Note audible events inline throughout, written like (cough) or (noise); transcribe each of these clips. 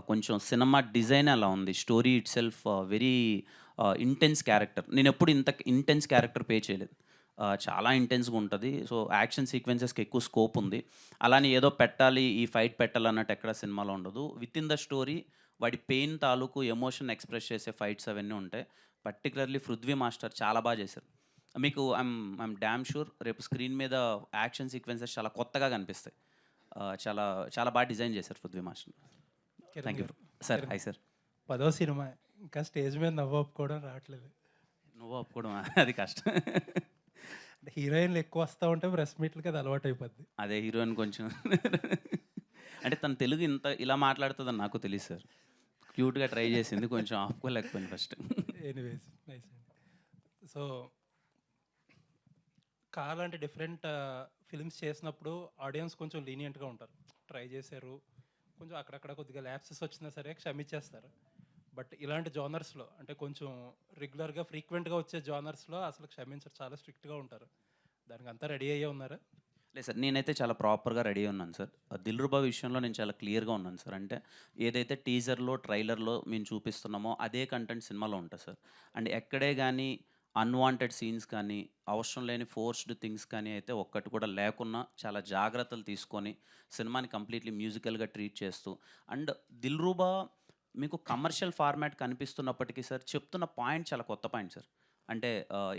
కొంచెం cinema design అలా ఉంది. Story itself very intense character. నేను ఎప్పుడు ఇంత ఇంటెన్స్ క్యారెక్టర్ పే చేయలేదు. చాలా ఇంటెన్స్గా ఉంటుంది. సో యాక్షన్ సీక్వెన్సెస్కి ఎక్కువ స్కోప్ ఉంది. అలానే ఏదో పెట్టాలి ఈ ఫైట్ పెట్టాలి అన్నట్టు ఎక్కడ సినిమాలో ఉండదు. విత్ ఇన్ ద స్టోరీ వాడి పెయిన్ తాలూకు ఎమోషన్ ఎక్స్ప్రెస్ చేసే ఫైట్స్ అవన్నీ ఉంటాయి. పర్టికులర్లీ పృథ్వీ మాస్టర్ చాలా బాగా చేశారు. మీకు ఐమ్ ఐమ్ డ్యామ్ షూర్ రేపు స్క్రీన్ మీద యాక్షన్ సీక్వెన్సెస్ చాలా కొత్తగా కనిపిస్తాయి. చాలా చాలా బాగా డిజైన్ చేశారు Prithvi master thank you sir hi sir. పదో సినిమా. ఇంకా స్టేజ్ మీద నవ్వు ఒప్పుకోవడం రావట్లేదు. నువ్వు ఒప్పుకోవడం అది కష్టం. అంటే హీరోయిన్లు ఎక్కువ వస్తూ ఉంటే ప్రెస్ మీట్లకి అది అలవాటు అయిపోద్ది అదే హీరోయిన్ కొంచెం. అంటే తన తెలుగు ఇంత ఇలా మాట్లాడుతుందని నాకు తెలియదు సార్. క్యూట్గా ట్రై చేసింది కొంచెం ఆపుకోలేకపోయింది first. Anyways nice so car లాంటి డిఫరెంట్ ఫిల్మ్స్ చేసినప్పుడు ఆడియన్స్ కొంచెం లీనియంట్గా ఉంటారు. ట్రై చేశారు కొంచెం అక్కడక్కడ కొద్దిగా ల్యాప్సెస్ వచ్చినా సరే క్షమించేస్తారు. బట్ ఇలాంటి జానర్స్లో అంటే కొంచెం రెగ్యులర్గా ఫ్రీక్వెంట్గా వచ్చే జానర్స్లో అసలు క్షమించరు చాలా స్ట్రిక్ట్గా ఉంటారు. దానికి అంతా రెడీ అయ్యే ఉన్నారా? లేదు సార్ నేనైతే చాలా ప్రాపర్గా రెడీ ఉన్నాను సార్. దిల్రుబా విషయంలో నేను చాలా క్లియర్గా ఉన్నాను సార్. అంటే ఏదైతే టీజర్లో ట్రైలర్లో మేము చూపిస్తున్నామో అదే కంటెంట్ సినిమాలో ఉంటుంది సార్. అండ్ ఎక్కడే కానీ అన్వాంటెడ్ సీన్స్ కానీ అవసరం లేని ఫోర్స్డ్ థింగ్స్ కానీ అయితే ఒక్కటి కూడా లేకున్నా చాలా జాగ్రత్తలు తీసుకొని సినిమాని కంప్లీట్లీ మ్యూజికల్గా ట్రీట్ చేస్తూ. అండ్ దిల్రూబా మీకు కమర్షియల్ ఫార్మాట్ కనిపిస్తున్నప్పటికీ సార్ చెప్తున్న పాయింట్ చాలా కొత్త పాయింట్ సార్. అంటే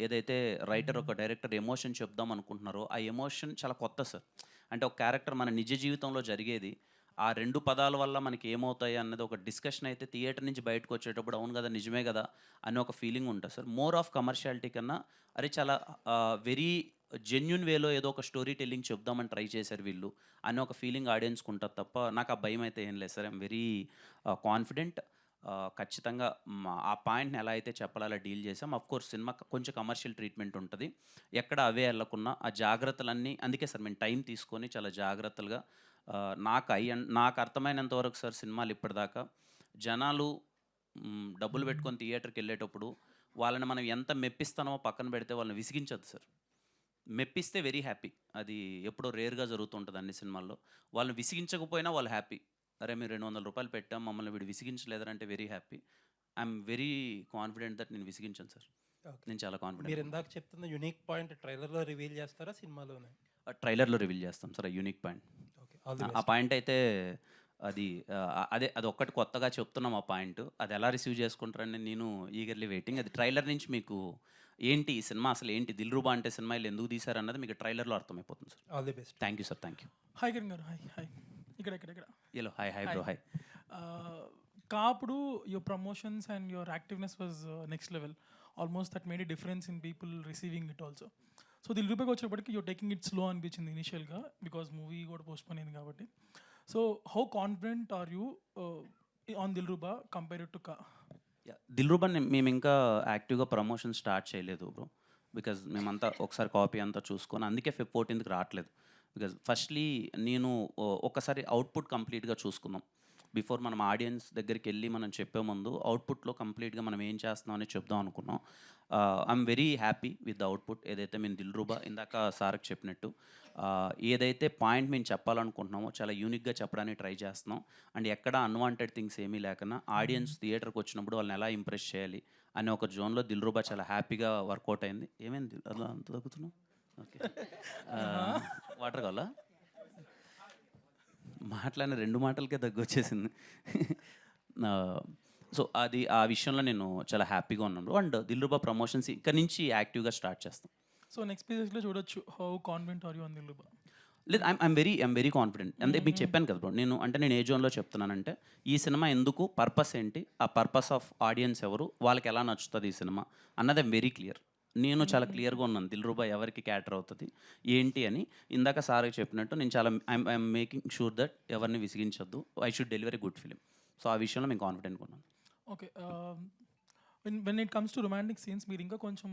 ఏదైతే రైటర్ ఒక డైరెక్టర్ ఎమోషన్ చెప్దాం అనుకుంటున్నారో ఆ ఎమోషన్ చాలా కొత్త సార్. అంటే ఒక క్యారెక్టర్ మన నిజ జీవితంలో జరిగేది ఆ రెండు పదాల వల్ల మనకి ఏమవుతాయి అన్నది ఒక డిస్కషన్ అయితే థియేటర్ నుంచి బయటకు వచ్చేటప్పుడు అవును కదా నిజమే కదా అని ఒక ఫీలింగ్ ఉంటుంది. సార్ మోర్ ఆఫ్ కమర్షియాలిటీ కన్నా అరే చాలా వెరీ జెన్యున్ వేలో ఏదో ఒక స్టోరీ టెల్లింగ్ చెప్దామని ట్రై చేశారు వీళ్ళు అని ఒక ఫీలింగ్ ఆడియన్స్కి ఉంటుంది తప్ప నాకు ఆ భయం అయితే ఏం లేదు సార్. ఐమ్ వెరీ కాన్ఫిడెంట్ ఖచ్చితంగా మా- ఆ పాయింట్ని ఎలా అయితే చెప్పాలో అలా డీల్ చేసాం అఫ్ కోర్స్ సినిమా కొంచెం కమర్షియల్ ట్రీట్మెంట్ ఉంటుంది. ఎక్కడ అవే వెళ్ళకున్నా ఆ జాగ్రత్తలన్నీ అందుకే సార్ మేము టైం తీసుకొని చాలా జాగ్రత్తలుగా నాకు అయ్యి నాకు అర్థమైనంత వరకు సార్ సినిమాలు ఇప్పటిదాకా. జనాలు డబ్బులు పెట్టుకొని థియేటర్కి వెళ్ళేటప్పుడు వాళ్ళని మనం ఎంత మెప్పిస్తామో పక్కన పెడితే వాళ్ళని విసిగించదు సార్. మెప్పిస్తే వెరీ హ్యాపీ. అది ఎప్పుడో రేర్గా జరుగుతుంటుంది అన్ని సినిమాల్లో. వాళ్ళని విసిగించకపోయినా వాళ్ళు హ్యాపీ. అరే మీరు రెండు వందల రూపాయలు పెట్టాం మమ్మల్ని వీడు విసిగించలేదంటే very happy. I'm very confident that నేను విసిగించాను సార్. నేను చాలా మీరు కాన్ఫిడెంట్ ఇందాక చెప్తున్న యునిక్ పాయింట్ ట్రైలర్లో రివీల్ చేస్తారా సినిమాలోనే? ట్రైలర్లో రివీల్ చేస్తాం సార్ యూనిక్ పాయింట్. ఆ పాయింట్ అయితే అది అదే అది ఒక్కటి కొత్తగా చెప్తున్నాం ఆ పాయింట్. అది ఎలా రిసీవ్ చేసుకుంటారని నేను ఈగర్లీ వెయిటింగ్ అది ట్రైలర్ నుంచి మీకు ఏంటి ఈ సినిమా? అసలు ఏంటి? దిల్రూబా అంటే సినిమా వీళ్ళు ఎందుకు తీశారన్నది మీకు ట్రైలర్లో అర్థమైపోతుంది sir. All the best thank you sir thank you hi Kiran garu. Hi hi ఇక్కడ ఇక్కడ ఇక్కడ. Hello hi hi bro hi కాపుడు your promotions and your activeness was next level almost that made difference in people receiving it also so Dil రూపాయికి వచ్చేప్పటికి you taking it slow అనిపించింది ఇనిషియల్గా because movie కూడా post అయింది కాబట్టి. So how confident are you on Dil Ruba compare to కా దిల్రూబన్ మేము ఇంకా యాక్టివ్గా ప్రమోషన్ స్టార్ట్ చేయలేదు బ్రో బికాజ్ మేమంతా ఒకసారి కాపీ అంతా చూసుకొని అందుకే ఫిఫ్ ఫోర్టీన్త్కి రావట్లేదు. బికాజ్ ఫస్ట్లీ నేను uh, ఒకసారి అవుట్పుట్ కంప్లీట్గా చూసుకుందాం బిఫోర్ మనం ఆడియన్స్ దగ్గరికి వెళ్ళి మనం చెప్పే ముందు అవుట్పుట్లో కంప్లీట్గా మనం ఏం చేస్తున్నాం అని చెప్దాం అనుకున్నాం. I'm very happy with the output ఏదైతే మేము దిల్రూబా ఇందాక సార్కి చెప్పినట్టు ఏదైతే పాయింట్ మేము చెప్పాలనుకుంటున్నామో చాలా యూనిక్గా చెప్పడానికి ట్రై చేస్తున్నాం. అండ్ ఎక్కడ అన్వాంటెడ్ థింగ్స్ ఏమీ లేకుండా ఆడియన్స్ థియేటర్కి వచ్చినప్పుడు వాళ్ళని ఎలా ఇంప్రెస్ చేయాలి అనే ఒక జోన్లో దిల్రూబా చాలా హ్యాపీగా వర్కౌట్ అయింది. ఏమైంది? అలా అంత తగ్గుతున్నావు? ఓకే వాటర్ (laughs) కావాలా? మాట్లాడిన రెండు మాటలకే దగ్గు వచ్చేసింది సో అది ఆ విషయంలో నేను చాలా హ్యాపీగా ఉన్నాను అండ్ దిల్రూబా ప్రమోషన్స్ ఇక్కడ నుంచి యాక్టివ్గా స్టార్ట్ చేస్తాం. సో నెక్స్ట్ పేజెస్లో చూడొచ్చు. How confident are you on Dil Ruba లేదు I'm I'm very I'm very confident. అంటే మీకు చెప్పాను కదా బ్రో నేను అంటే నేను ఏ జోన్లో చెప్తున్నానంటే ఈ సినిమా ఎందుకు పర్పస్ ఏంటి ఆ పర్పస్ ఆఫ్ ఆడియన్స్ ఎవరు వాళ్ళకి ఎలా నచ్చుతుంది ఈ సినిమా అన్నది ఐమ్ వెరీ క్లియర్. నేను చాలా క్లియర్గా ఉన్నాను. దిల్ రూబా ఎవరికి క్యాటర్ అవుతుంది ఏంటి అని. ఇందాక సార్కి చెప్పినట్టు నేను చాలా I'm I'm making sure that ఎవరిని విసిగించొద్దు. I should delivery good film. So ఆ విషయంలో మేము కాన్ఫిడెంట్గా ఉన్నాను. Okay when it comes to romantic scenes మీరు ఇంకా కొంచెం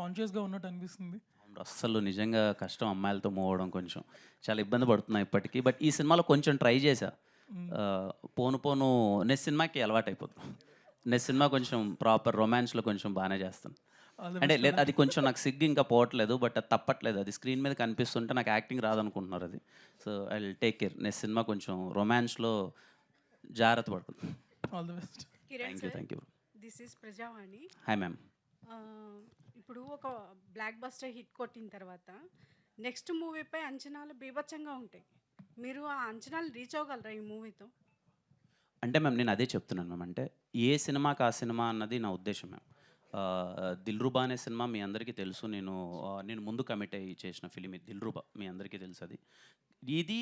కాన్షియస్గా ఉన్నట్టు అనిపిస్తుంది. అస్సలు నిజంగా కష్టం అమ్మాయిలతో మోవడం కొంచెం చాలా ఇబ్బంది పడుతున్నా ఇప్పటికీ. బట్ ఈ సినిమాలో కొంచెం ట్రై చేశా. పోను పోను నెక్స్ట్ సినిమాకి అలవాటు అయిపోతుంది నెక్స్ట్ సినిమా కొంచెం ప్రాపర్ రొమాన్స్లో కొంచెం బాగానే చేస్తాను అంటే లేదు అది కొంచెం నాకు సిగ్గు ఇంకా పోవట్లేదు బట్ అది తప్పట్లేదు. అది స్క్రీన్ మీద కనిపిస్తుంటే నాకు యాక్టింగ్ రాదనుకుంటున్నారు అది. So I take care next cinema కొంచెం రొమాన్స్లో జాగ్రత్త పడుతుంది all the best thank you thank you this is Prajavani. Hi ma'am ఇప్పుడు ఒక బ్లాక్ బస్టర్ హిట్ కొట్టిన తర్వాత నెక్స్ట్ మూవీపై అంచనాలు బీభత్సంగా ఉంటాయి. మీరు ఆ అంచనాలు రీచ్ అవ్వగలరా ఈ మూవీతో అంటే మ్యామ్ నేను అదే చెప్తున్నాను మ్యామ్ అంటే ఏ సినిమాకి ఆ సినిమా అన్నది నా ఉద్దేశం మ్యామ్ దిల్రుబా అనే సినిమా మీ అందరికీ తెలుసు. నేను నేను ముందు కమిట్ అయ్యి చేసిన ఫిలిం ఇది దిల్రుబా మీ అందరికీ తెలుసు అది. ఇది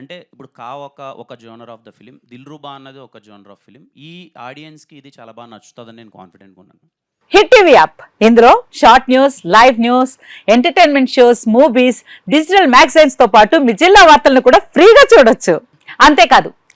అంటే ఇప్పుడు కా ఒక ఒక genre of the film Dilruba అన్నది ఒక జోనర్ ఆఫ్ ఫిలిం ఈ ఆడియన్స్కి ఇది చాలా బాగా నచ్చుతుందని నేను కాన్ఫిడెంట్గా ఉన్నాను. హిట్ టీవీ యాప్ ఇందులో short news live news entertainment shows movies digital మ్యాగజైన్స్తో పాటు మీ జిల్లా వార్తలను కూడా ఫ్రీగా చూడొచ్చు. అంతేకాదు